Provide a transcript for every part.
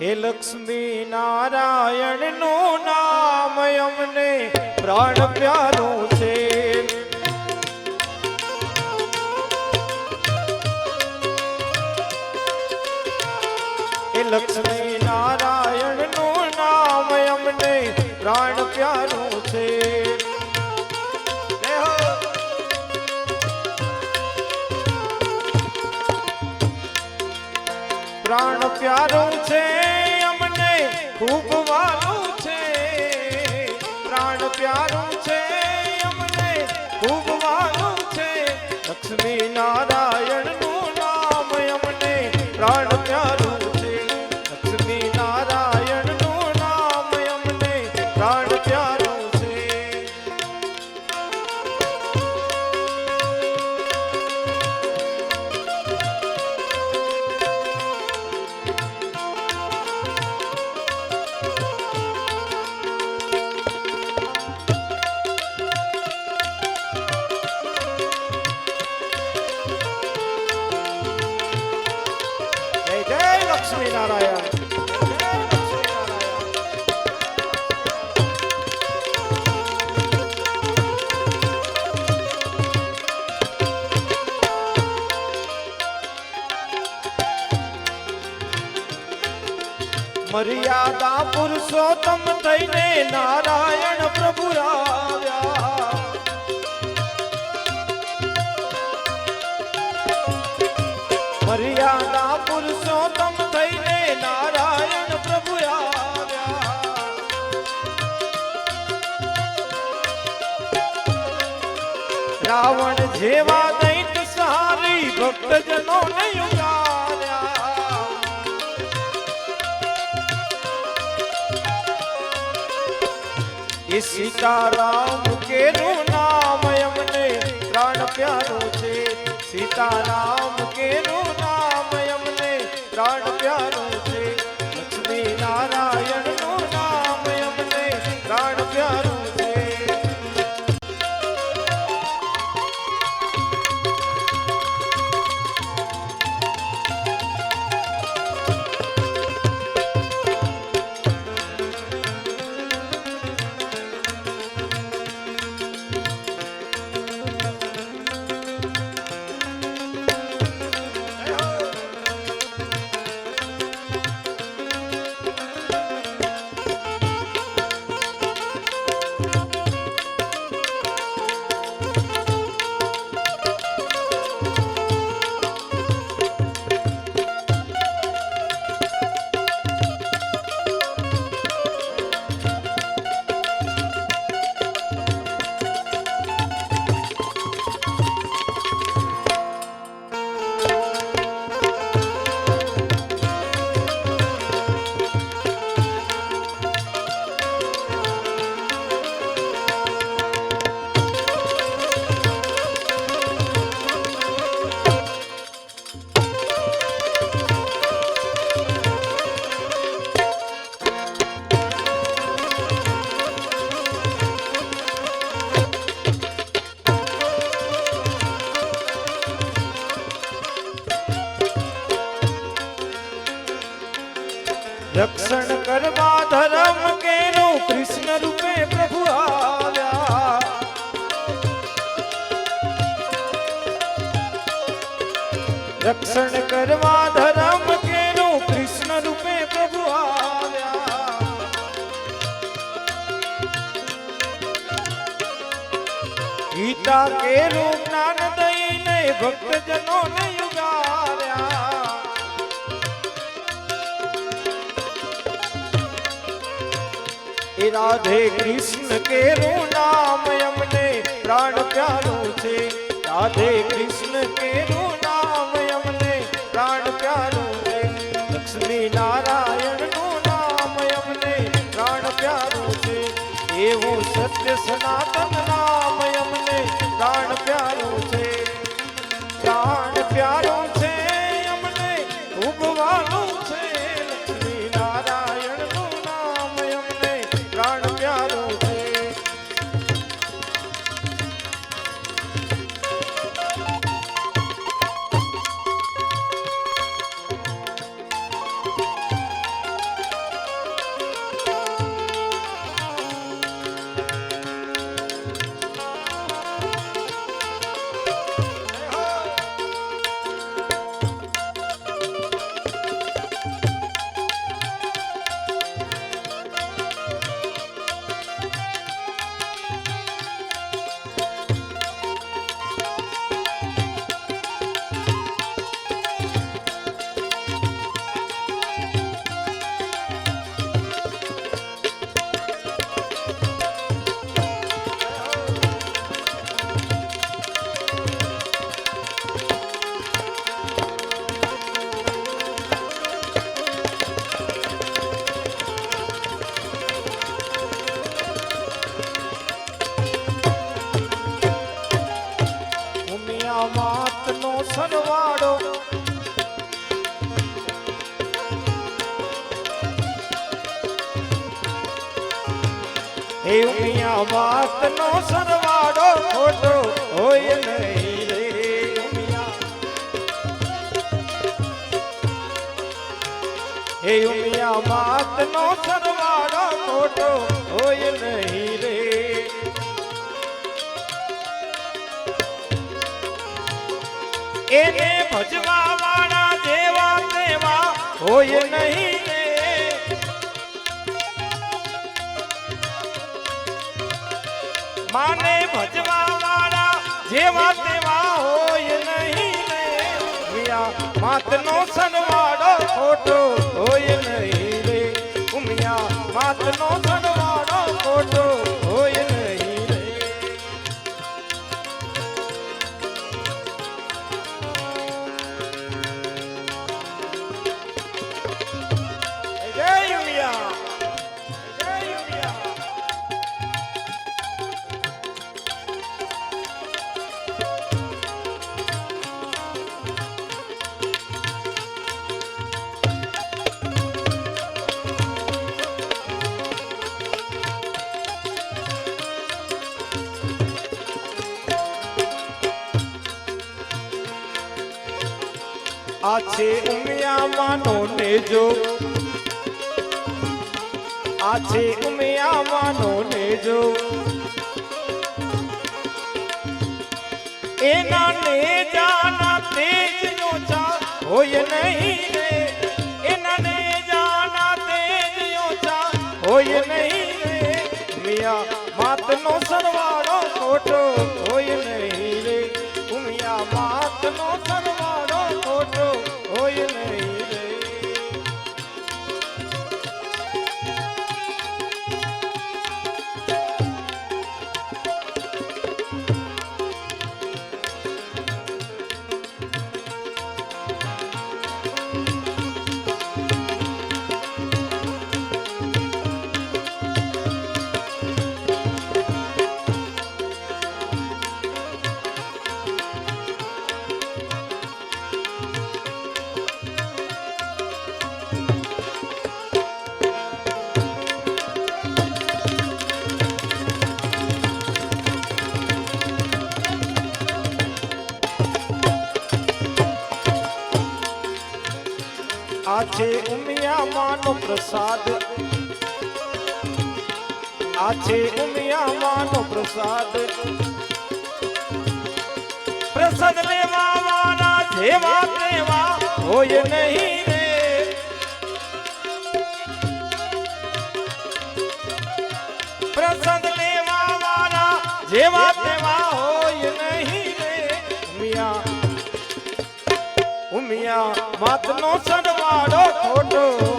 હે લક્ષ્મી નારાયણનું નામ અમને પ્રાણ પ્યારું છે. હે લક્ષ્મી લક્ષ્મી નારાયણ મર્યાદા પુરુષોત્તમ થઈને નારાયણ પ્રભુ આવ્યા રાવણ જેવા દૈત સારી ભક્તજનો ને ઉગાર્યા એ સીતારામ કેનું નામ એમને પ્રાણ પ્યારો છે? સીતારામ કેનું નામ રક્ષણ કરવા ધર્મ કેનો કૃષ્ણ રૂપે પ્રભુ આવ્યા. રક્ષણ કરવા ધર્મ કેનો કૃષ્ણ રૂપે પ્રભુ આવ્યા. ગીતા કેરું જ્ઞાન દઈને ભક્તજનો ને એ રાધે કૃષ્ણ કેરું નામ અમને પ્રાણ પ્યારું છે. રાધે કૃષ્ણ હે ઉમિયા વાતનો સરવાળો ખોટો હોય નહીં રે. એને ભજવા વાળા જેવા દેવા હોય નહીં રે. માને ભજવા વાળા જેવા માતનો સનવાડો ખોટો હોય નહીં રે. ઉમિયા માતનો આ છે ઉમિયા માનો ને જો આ છે ઉમિયા માનો ને જો એના નેજાના તેજ નો ચા હોય નહીં રે. એના નેજાના તેજ નો ચા હોય નહીં રે. મિયા માતનો છે ઉમિયા માનો પ્રસાદ. આ છે ઉમિયા માનો પ્રસાદ. પ્રસાદ લેવા વાળા જેવા તેવા હોય નહીં રે. પ્રસાદ લેવા વાળા જેવા તેવા હોય નહીં રે. ઉમિયા ઉમિયા. માતનો સરવાળો ખોટો.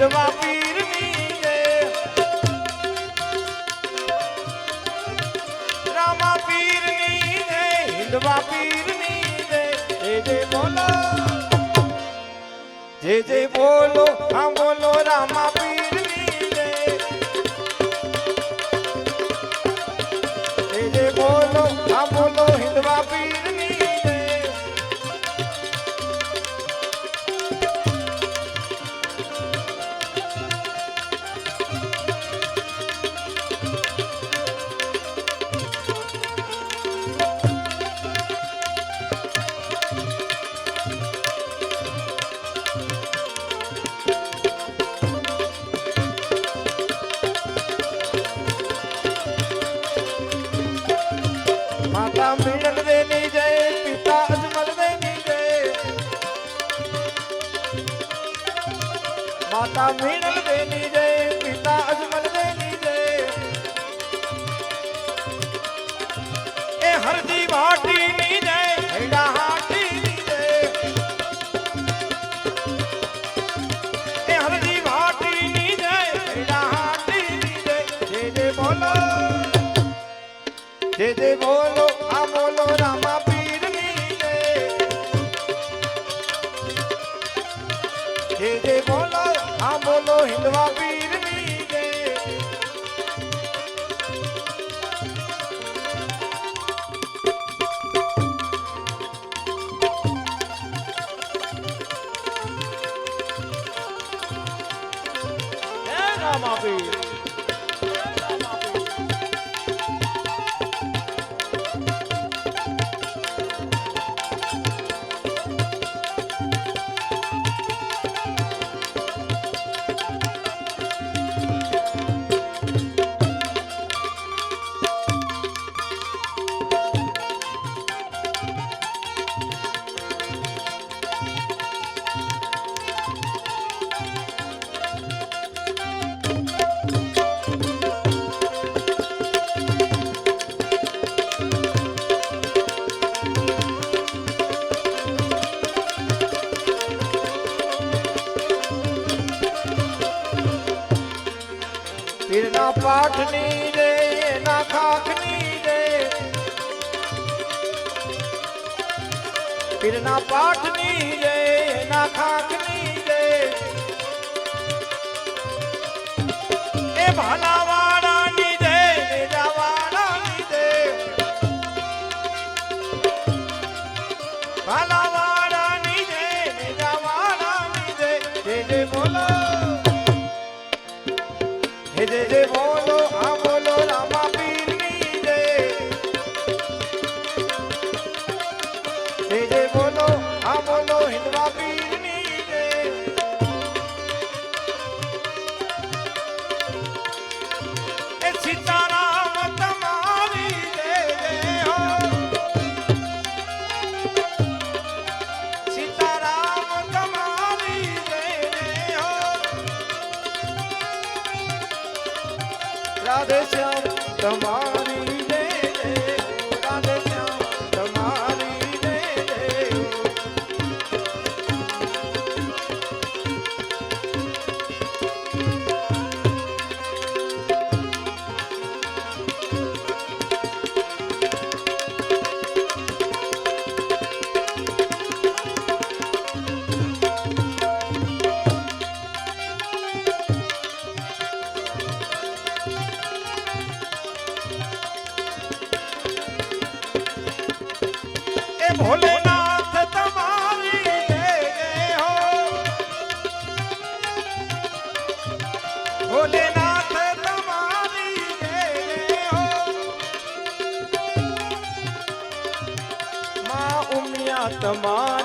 હિન્દવા પીરની જય રામા પીરની જય હિન્દવા પીરની બોલો જય બોલો રામા કડવા પીરની રામા પીર પાઠની રે ના ખાખની રે પીરના પાઠની રે ના ખાખની રે એ ભલાવાળાની રે નિરાવાળાની રે ભલાવાળાની રે નિરાવાળાની રે જે જે બોલો જે જે બોલો તમા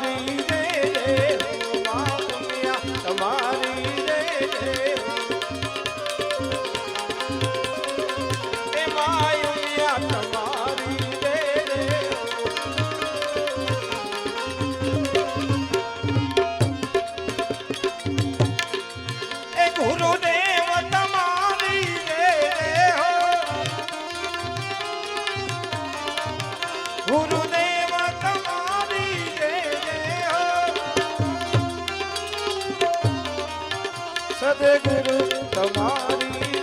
સદગુરુ તમારી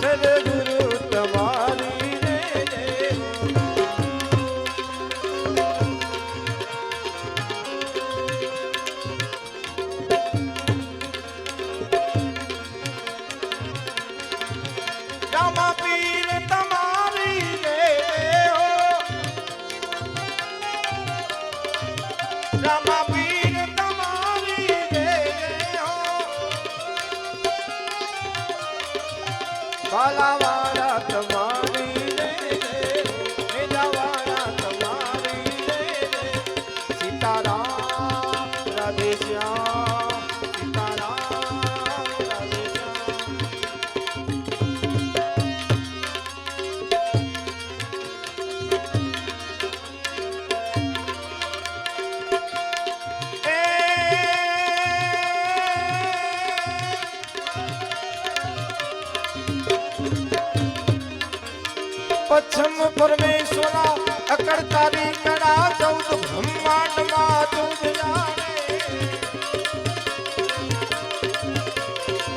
સદગુરુ તમારી રામા પીર તમારી રે હો રામા Bhagavan. પરમેશ્વરા અકડ તારી કળા ચૌદ બ્રહ્માંડમાં જ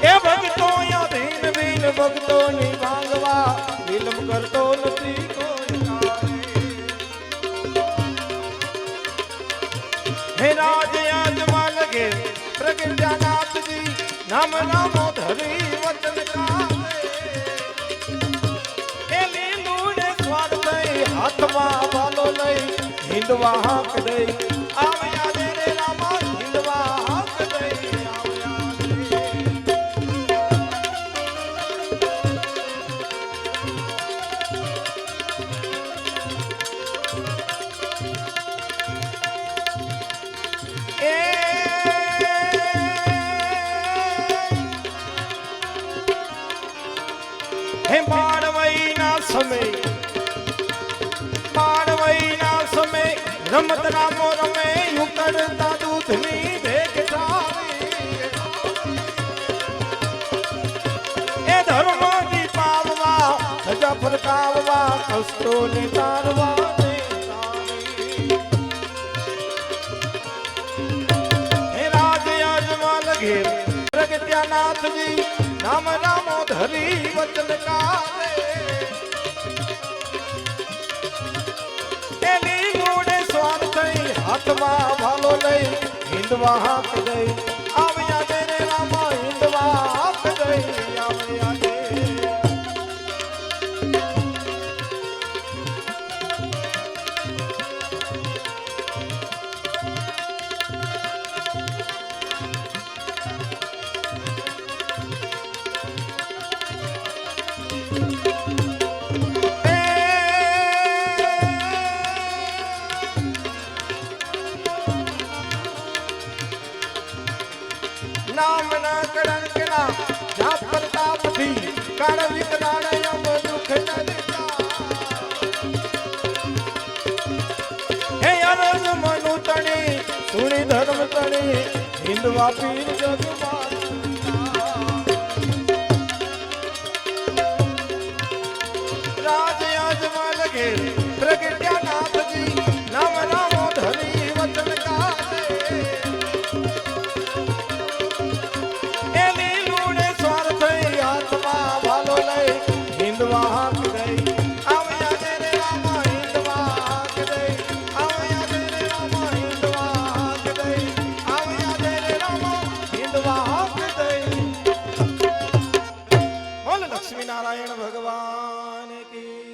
એ ભક્તો અધીન બીન ભક્તો ની માંગવા વિલંબ કરતો નથી. હે રાજ યજમાન કે પ્રગટ્યાનાથજી નામ, નામો હાથમાં વાલો લઈ હિંદવા હાંક દઈ. આવ્યા રમત રામો રમે યુકડતા દૂધની ભેગ એ ધર્મની દીપાવવા સજા ફરકાવવા કષ્ટો ને તારવા ઘેર નામ નામો ધરી વચન કાવે હાથમાં ભાલો લઈ હિંદવા હાથ દઈ. પીર જગવા